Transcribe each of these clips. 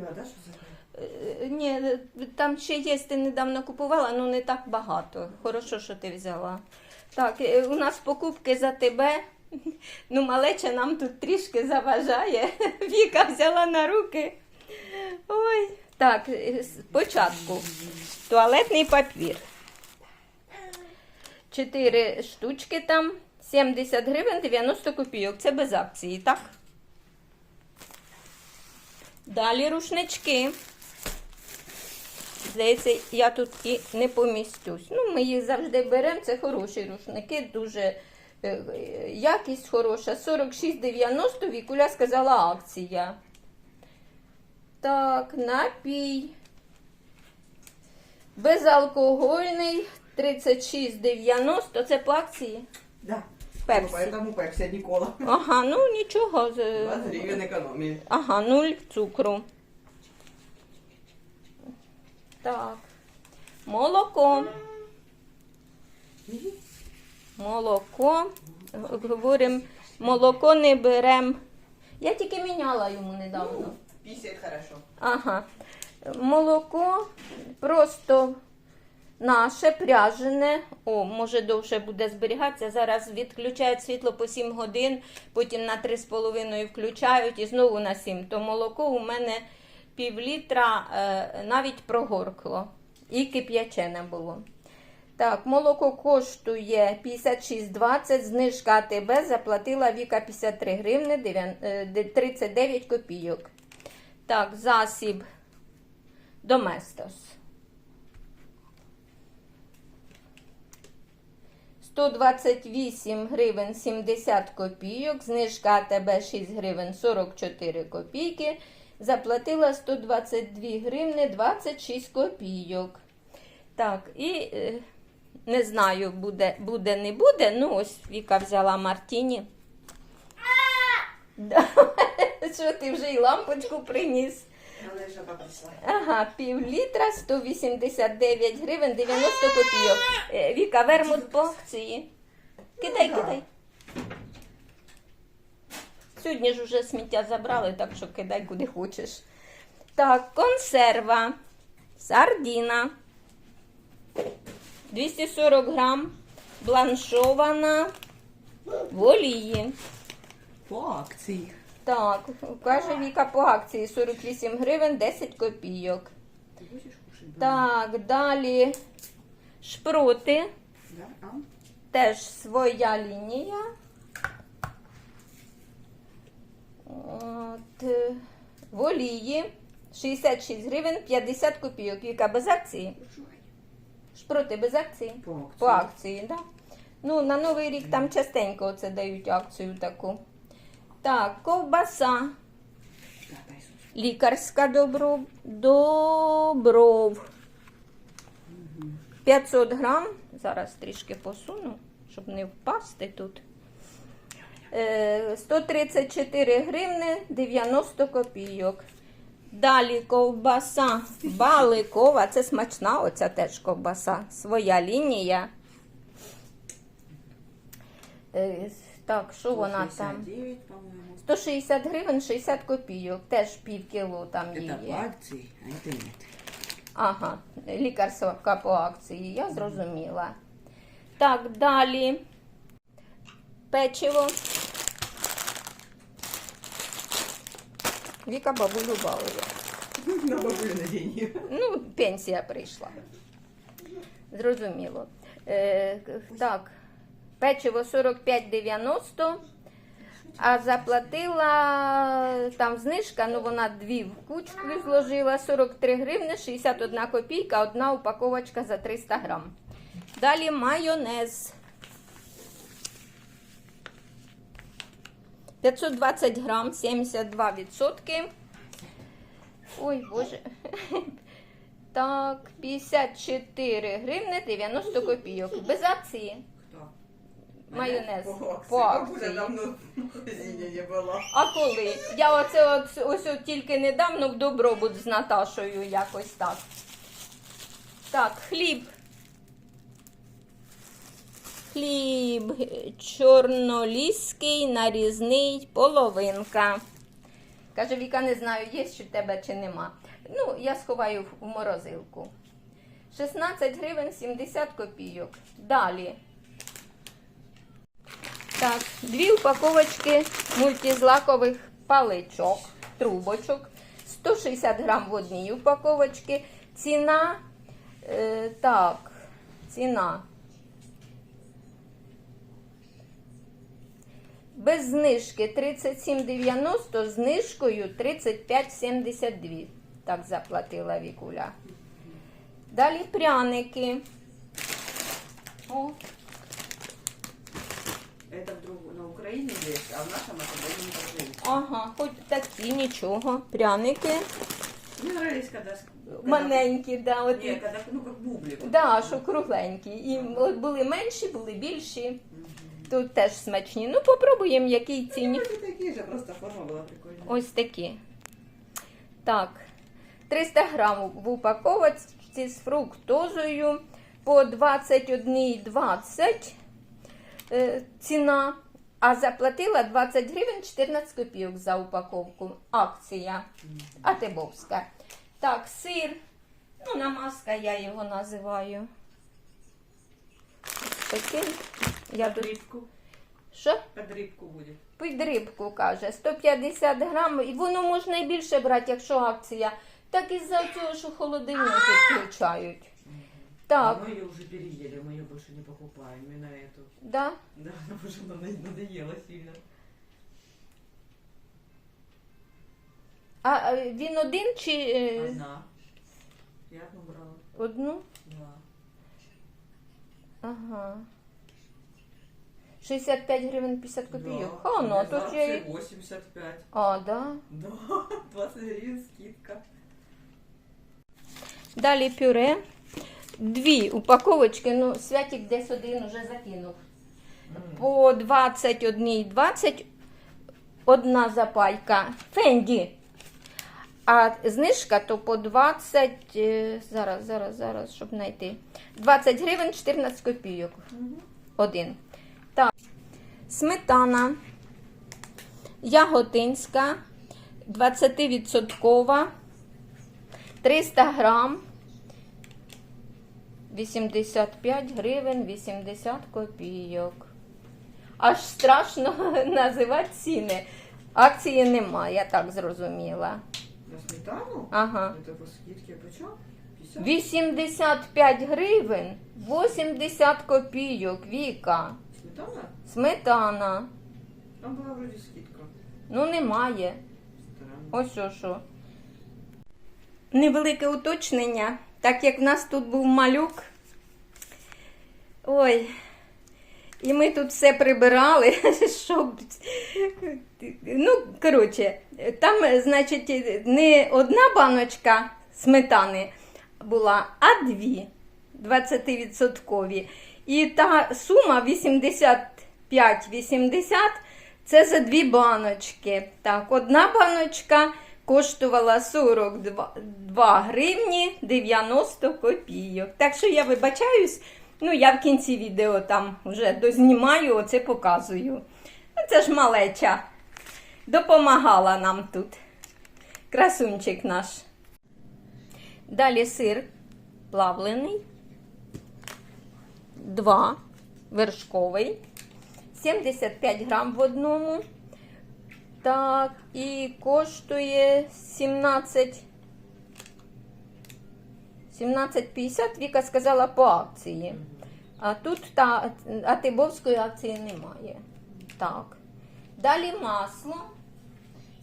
поняла, да, що за Е, Ні, там ще є, ти недавно купувала, але не так багато. Хорошо, що ти взяла. Так, е, у нас покупки за тебе. Ну, малеча нам тут трішки заважає. Віка взяла на руки. Ой. Так, е, спочатку. Туалетний папір. Чотири штучки там. 70 гривень 90 копійок. Це без акції, так? Далі рушнички. Здається, я тут і не помістюсь. Ну, ми їх завжди беремо. Це хороші рушники, дуже е, е, якість хороша. 46,90 Вікуля сказала акція. Так, напій. Безалкогольний 36,90. Це по акції? Да. Пепсі. Поэтому пепсі, а Нікола. Ага, ну нічого. 20 гривень економії. Ага, нуль цукру. Так. Молоко. Молоко. Говоримо, молоко не беремо. Я тільки міняла йому недавно. 50 хорошо. Ага. Молоко просто наше пряжене. О, може довше буде зберігатися. Зараз відключають світло по 7 годин, потім на 3,5 включають і знову на 7. То молоко у мене пів літра е, навіть прогоркло. І кип'ячене було. Так, молоко коштує 56,20, знижка АТБ заплатила Віка 53 гривни дев'ян- е, де- 39 копійок. Так, засіб Доместос. 128 гривень 70 копійок, знижка АТБ 6 гривень 44 копійки. Заплатила 122 гривни 26 копійок. Так, і е, не знаю, буде, буде, не буде. Ну, ось Віка взяла Мартіні. Що ти вже і лампочку приніс? Ага, пів літра 189 гривень 90 копійок. Е, Віка, вермут по акції. Кидай, кидай. Сьогодні ж уже сміття забрали, так що кидай куди хочеш. Так, консерва. Сардіна. 240 грам. Бланшована. В олії. По акції. Так, каже Віка по акції 48 гривень 10 копійок. Ти хочеш кушати? Так, далі шпроти. Да? А? Теж своя лінія. От, в олії 66 гривень 50 копійок. Віка без акції. Шпроти без акції. По акції. По акції, так. Да? Ну, на Новий рік там частенько оце дають акцію таку. Так, ковбаса. Лікарська добров. Добров. 500 грам. Зараз трішки посуну, щоб не впасти тут. Е, 134 гривни 90 копійок. Далі ковбаса баликова. Це смачна, оця теж ковбаса. Своя лінія. Так, що вона там? 69, по-моєму. 160 гривень 60 копійок. Теж пів кіло там Это по є. акції, а это нет. Ага, лікарська по акції, я зрозуміла. Так, далі. Печиво. Віка бабулю балує. На бабулі деньги. Ну, пенсія прийшла. Зрозуміло. Е, так, печиво 45,90. А заплатила там знижка, ну вона дві в кучку зложила 43 гривни, 61 копійка, одна упаковочка за 300 грам. Далі майонез. 520 грам, 72 відсотки. Ой, боже. Так, 54 гривни 90 копійок. Без акції. Майонез. По акції. Давно не була. А коли? Я оце от, ось от тільки недавно в добробут з Наташою якось так. Так, хліб. Хліб чорноліський, нарізний, половинка. Каже, Віка, не знаю, є що в тебе чи нема. Ну, я сховаю в морозилку. 16 гривень 70 копійок. Далі. Так, дві упаковочки мультизлакових паличок, трубочок. 160 грам в одній упаковочці. Ціна, е, так, ціна. Без знижки 37,90, знижкою 35,72. Так заплатила Вікуля. Далі пряники. О, Это в Украине есть, а в нашем это не ага, хоч такі, нічого. Пряники. Мне нравились, когда- Маленькі, да, от, Не, когда, ну, как бублик. да, що кругленькі. І от були менші, були більші. Тут теж смачні. Ну, попробуємо, який ціні. вроде такие же, просто форма была прикольная. Ось такі. Так. 300 грамів в упаковці з фруктозою по 21,20 е, ціна. А заплатила 20 гривень 14 копійок за упаковку. Акція. Атибовська. Так, сир. Ну, намазка я його називаю. Ось Такий. Я Под тут... Що? Под рыбку будет. Під рибку, каже, 150 грам, і воно можна і більше брати, якщо акція. Так із-за цього, що холодильники включають. Так, А мы ее уже переели, мы ее больше не покупаем. Именно эту. да? Да, она уже надо- надоела сильно. А е, він один чи е, Одна. Я одну брала. одну? Да. Ага. 65 гривень 50 копійок. Да. А, ну, а Без тут я акции і... 85. А, да. Да, 20 гривен скидка. Далі пюре. Дві упаковочки, ну, Святик десь один уже закинув. По 21,20 одна запайка. Фенді. А знижка то по 20, е, зараз, зараз, зараз, щоб знайти. 20 гривень 14 копійок. Один. Так. Сметана. Яготинська. 20%. 300 грам. 85 гривень 80 копійок. Аж страшно називати ціни. Акції немає, я так зрозуміла. На сметану? Ага. Это по скидке почем? 50? 85 гривень 80 копійок. Віка. Сметана? Сметана. Там была вроде скидка. Ну, немає. Ось що, що. Невелике уточнення, так як в нас тут був малюк. Ой. І ми тут все прибирали, щоб. Ну, коротше, там, значить, не одна баночка сметани була, а дві 20%. І та сума 85-80 це за дві баночки. Так, одна баночка коштувала 42 гривні 90 копійок. Так що я вибачаюсь, ну я в кінці відео там вже дознімаю, оце показую. Ну, Це ж малеча. Допомагала нам тут. Красунчик наш. Далі сир плавлений. Два вершковий. 75 грам в одному. Так, і коштує 17. 17,50. Віка сказала по акції. А тут та Атибовської акції немає. Так. Далі масло.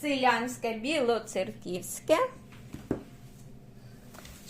Селянське білоцерківське.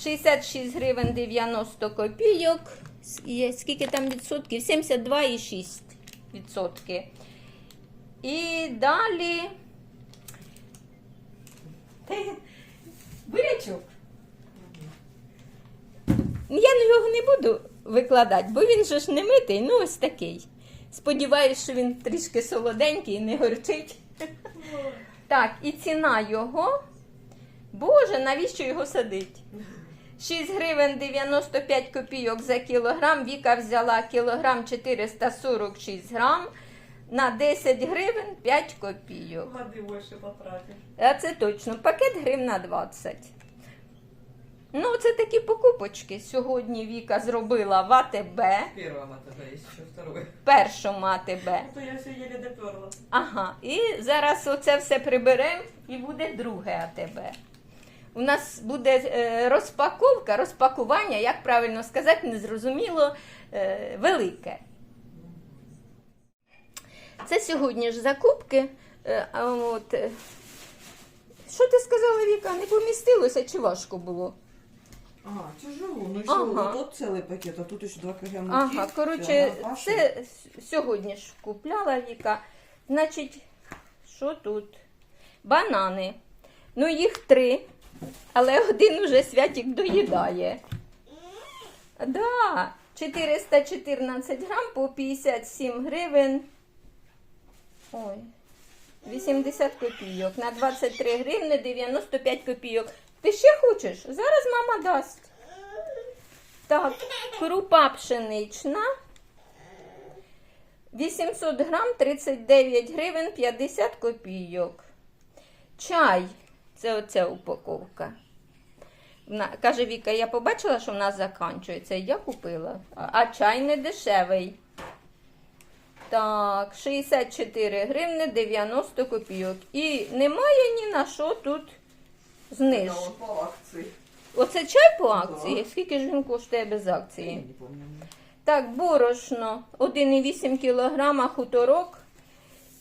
66 гривень 90 копійок. Скільки там відсотків? 72,6 відсотки. І далі. Бурячок. Я його не буду викладати, бо він же ж не митий, ну ось такий. Сподіваюсь, що він трішки солоденький і не горчить. Так, і ціна його. Боже, навіщо його садить? 6 гривень 95 копійок за кілограм. Віка взяла кілограм 446 грам на 10 гривень 5 копійок. Воды больше потратишь. А це точно, пакет гривень на 20. Ну, це такі покупочки. Сьогодні Віка зробила в АТБ, Первым это есть еще второй. першому АТБ. То я все еле доперла. Ага, і зараз оце все приберемо і буде друге АТБ. У нас буде е, розпаковка, розпакування, як правильно сказати, незрозуміло, е, велике. Це сьогодні ж закупки. Е, от, е, що ти сказала, Віка? Не помістилося чи важко було? А, тяжело. Ну Ага. тут целый пакет, а тут еще 2 кг. Ага, коротше, це сьогодні ж купляла Віка. Значить, що тут? Банани. Ну, їх три, але один уже святик доїдає. Да, 414 грам по 57 гривень. Ой, 80 копійок. На 23 гривни 95 копійок. Ти ще хочеш? Зараз мама дасть. Так, крупа пшенична. 800 грам 39 гривень 50 копійок. Чай. Це оця упаковка. Каже Віка, я побачила, що в нас закінчується. і Я купила. А чай не дешевий. Так, 64 гривни 90 копійок. І немає ні на що тут зниж. Это он по акции. Оце чай по акції? Скільки ж він коштує без акції? Так, борошно 1,8 кг хуторок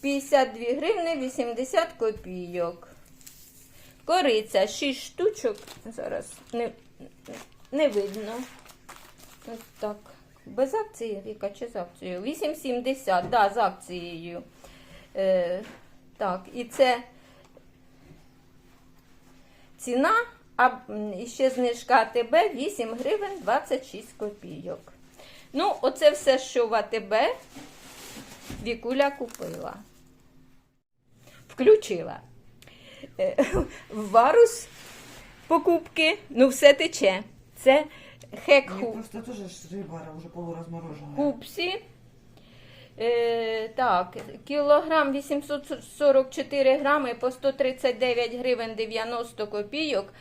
52 гривни 80 копійок. Кориця 6 штучок. Зараз не, не видно. Ось так. Без акції, Віка, чи з акцією? 8,70, да, з акцією. Е, так, і це ціна, а ще знижка АТБ 8 гривень 26 копійок. Ну, оце все, що в АТБ Вікуля купила. Включила. Е, варус покупки, ну все тече. Це У хек них просто тоже ж рыба уже полуразмороженная. Купсі. Е, так, кілограм 844 грами по 139 гривень 90 копійок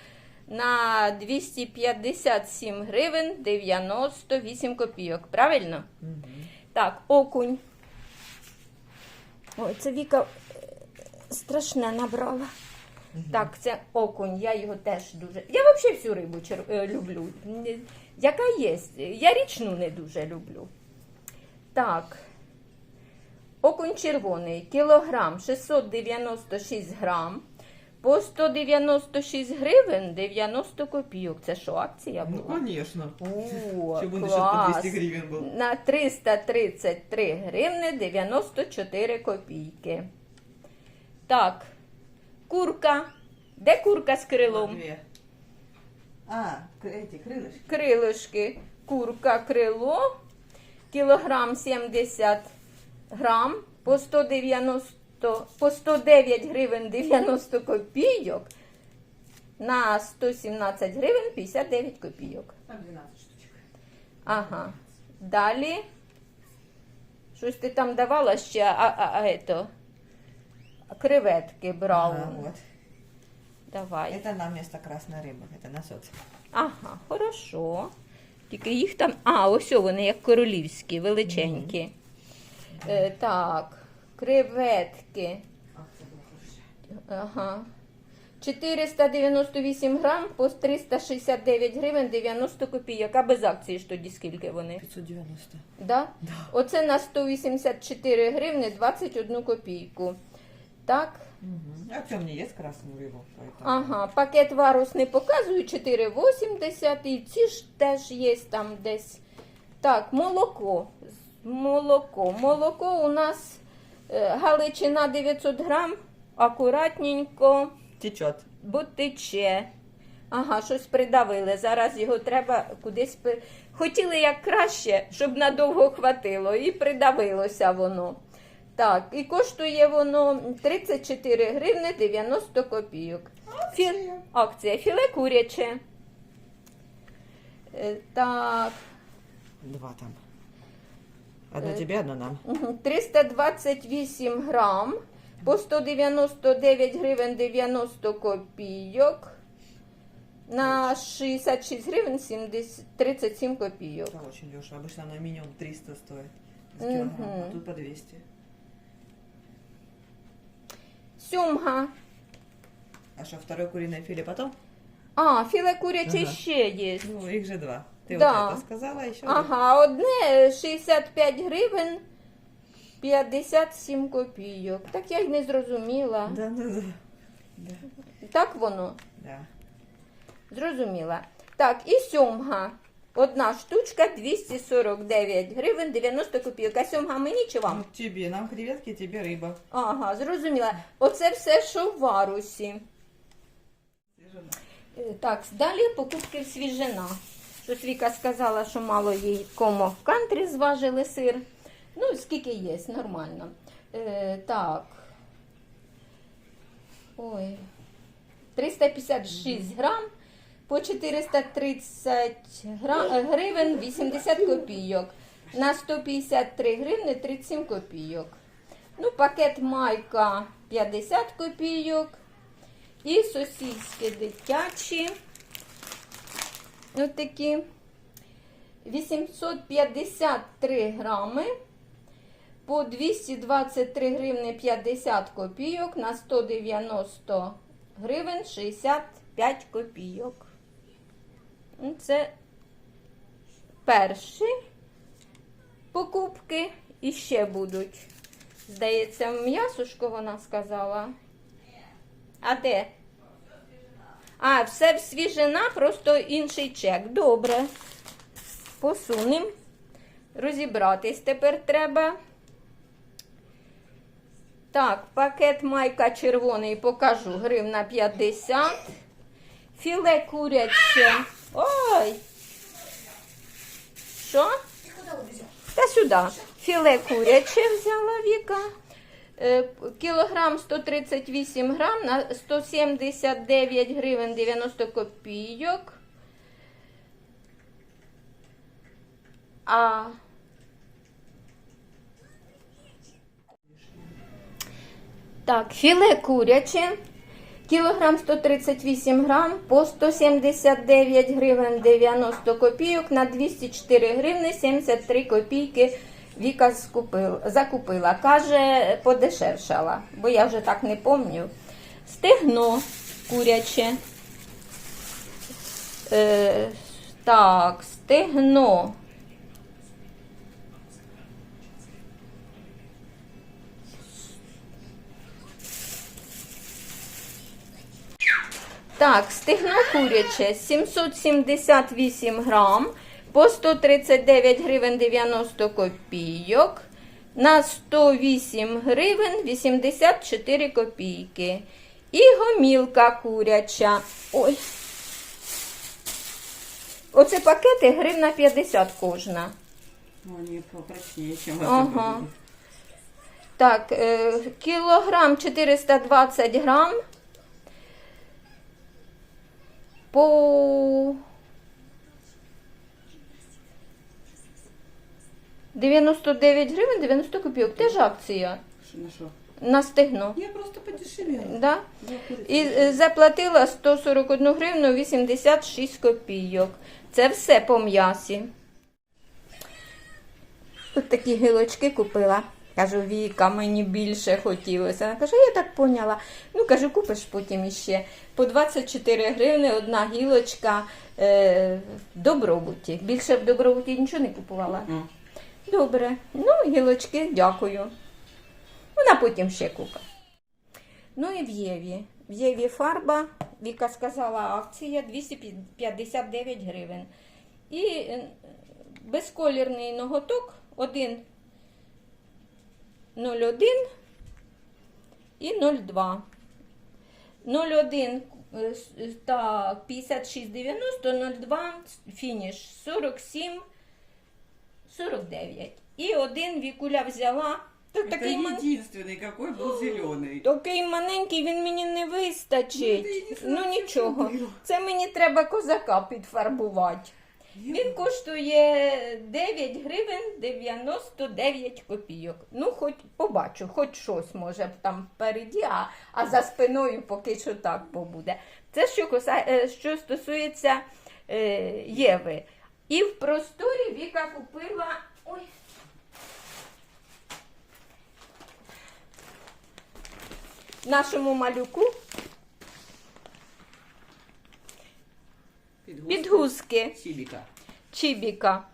на 257 гривень 98 копійок. Правильно? Мгм. Так, окунь. Ой, це Віка е, страшне набрала. Так, це окунь, я його теж дуже. Я взагалі всю рибу чер- е, люблю. Яка є. Я річну не дуже люблю. Так. Окунь червоний, кілограм 696 грам. По 196 гривень 90 копійок. Це що, акція Ну, була? конечно. О, Чтобы он еще по 200 гривен был. На 333 гривни 94 копійки. Так, курка. Де курка з крилом? Две. А, к- эти крылышки. Крилишки. Курка крило. Кілограм 70 грам. По 190, по 109 гривень 90 копійок. На 117 гривень 59 копійок. Там 12 штучек. Ага. Далі. Щось ти там давала ще, а, а, а ето, креветки браун. Ага, вот. Давай. Это на место красной рыбы. Это на соц. Ага, хорошо. Тільки їх там. А, ось о вони, як королівські, величенькі. Е, так, креветки. Акция была хорошая. Ага. 498 грам по 369 гривень 90 копійок. А без акції ж тоді скільки вони? 590. Да? Оце на 184 гривни 21 копійку. Так. Угу. А что мне есть красную рыбу? поэтому- Ага, пакет варус не показую 4,80 і ці ж теж є там десь. Так, молоко. Молоко. Молоко у нас е, галичина 900 грам, акуратненько, Течет. бо тече. Ага, щось придавили. Зараз його треба кудись. Хотіли як краще, щоб надовго хватило, і придавилося воно. Так, і коштує воно 34 гривни 90 копійок. Фі... Акція філе куряче. Е, Так, Два там. Одна тебе, одна нам. Мгм. 328 грам по 199 гривень 90 копійок. На 66 гривень 70, 37 копійок. Это очень дешево. Обычно она минимум 300 стоит. килограмма, а тут по 200. Сьомга. А что, второе куриное филе потом? А, філе куряче Ага. ще є. Ну, их же два. Ты Да. вот это сказала, еще Ага, одне 65 гривень 57 копійок. Так я й не зрозуміла. Да, да, да. Да. Так воно? да. Зрозуміла. Так, і сьомга. Одна штучка 249 гривень 90 копійок. А сьомга мені чи вам? Ну, тебе, нам креветки, тебе рыба. Ага, зрозуміла. Оце все, що в варусі. Е, Так, далі покупки в свіжина. Щось Віка сказала, що мало їй комо в кантрі зважили сир. Ну, скільки є, нормально. Е, так. Ой. 356 грам по 430 гра- е, гривень 80 копійок. На 153 гривни 37 копійок. Ну, пакет майка 50 копійок. І сосиски дитячі. Ось такі 853 грами по 223 гривни 50 копійок на 190 гривень 65 копійок. Ну, Це перші покупки і ще будуть. Здається, м'ясушко вона сказала. А де? А, все свіжина, просто інший чек. Добре. Посунем. Розібратись тепер треба. Так, пакет майка червоний покажу. Гривна 50. Філе куряче. Ой. Що? Та сюди. Філе куряче взяла Віка. Е, Кілограм 138 грам на 179 гривень 90 копійок. А так, філе куряче. Кілограм 138 грам по 179 гривень 90 копійок на 204 гривни 73 копійки Віка скупил, закупила. Каже, подешевшала, бо я вже так не пам'ятаю. Стегно куряче. Е, так, стегно. Так, стегно куряче 778 грам по 139 гривень 90 копійок на 108 гривень 84 копійки. І гомілка куряча. Ой. Оце пакети гривна 50 кожна. Они попрочнее, чем Ага. Так, е, кілограм 420 грам по 99 гривень 90 копійок. Теж акція Что, на что? на стегно. Я просто подешевела. Да? І е, заплатила 141 гривну 86 копійок. Це все по м'ясі. Тут такі гілочки купила. Кажу, Віка, мені більше хотілося. Вона каже, я так поняла. Ну, кажу, купиш потім іще. По 24 гривни одна гілочка е, в добробуті. Більше в добробуті нічого не купувала. М. Добре. Ну, гілочки, дякую. Вона потім ще купить. Ну і в Єві. В Єві фарба, Віка сказала, акція 259 гривень. І е, безколірний ноготок 1,01 і 0,2. 0,1 е, с- е, так, 56,90, 0,2 фініш 47, 49. І один Вікуля взяла. Тут Это такий, ман... единственный, какой был зеленый. такий маленький, він мені не Ну, вистачить. ти не Ну знаю, нічого. що зробила. Це мені треба козака підфарбувати. Він коштує 9 гривень 99 копійок. Ну, хоч побачу, хоч щось може там впереді, а, а за спиною поки що так побуде. Це що, е, що стосується е, Єви. І в просторі Віка купила. Ой. Нашому малюку Підгузки. Чібіка. Чібіка.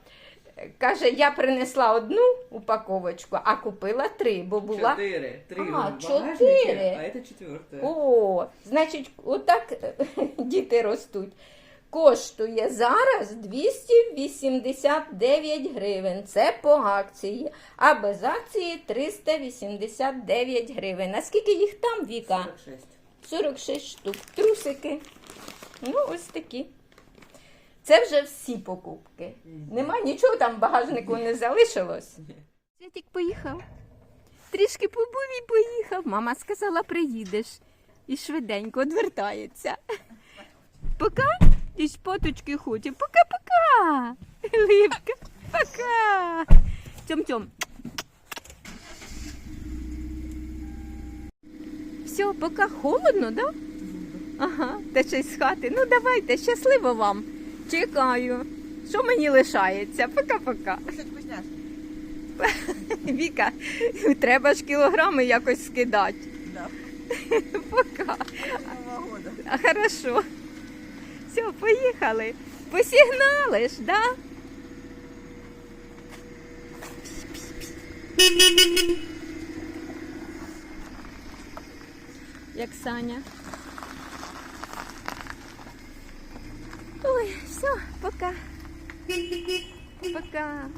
Каже, я принесла одну упаковочку, а купила три, бо була. Чотири. Три А, в чотири. А це четверте. О, значить, отак діти ростуть. Коштує зараз 289 гривень. Це по акції. А без акції 389 гривень. Наскільки їх там, Віка? 46. 46 штук. Трусики. Ну, ось такі. Це вже всі покупки. Нема нічого там в багажнику не залишилось. Святик поїхав. Трішки побув і поїхав. Мама сказала, приїдеш. І швиденько відвертається. Пока? І шпоточки хоче. Пока-пока. Липка. Пока. Тьом-тьом. Все, пока холодно, да? Ага, та ще й з хати. Ну давайте, щасливо вам. Чекаю. Що мені лишається? Пока-пока. Віка, треба ж кілограми якось скидати. Да. Пока. А хорошо. Все, поїхали. Посігнали ж, да? Як Саня. Ой, все, пока. Пока.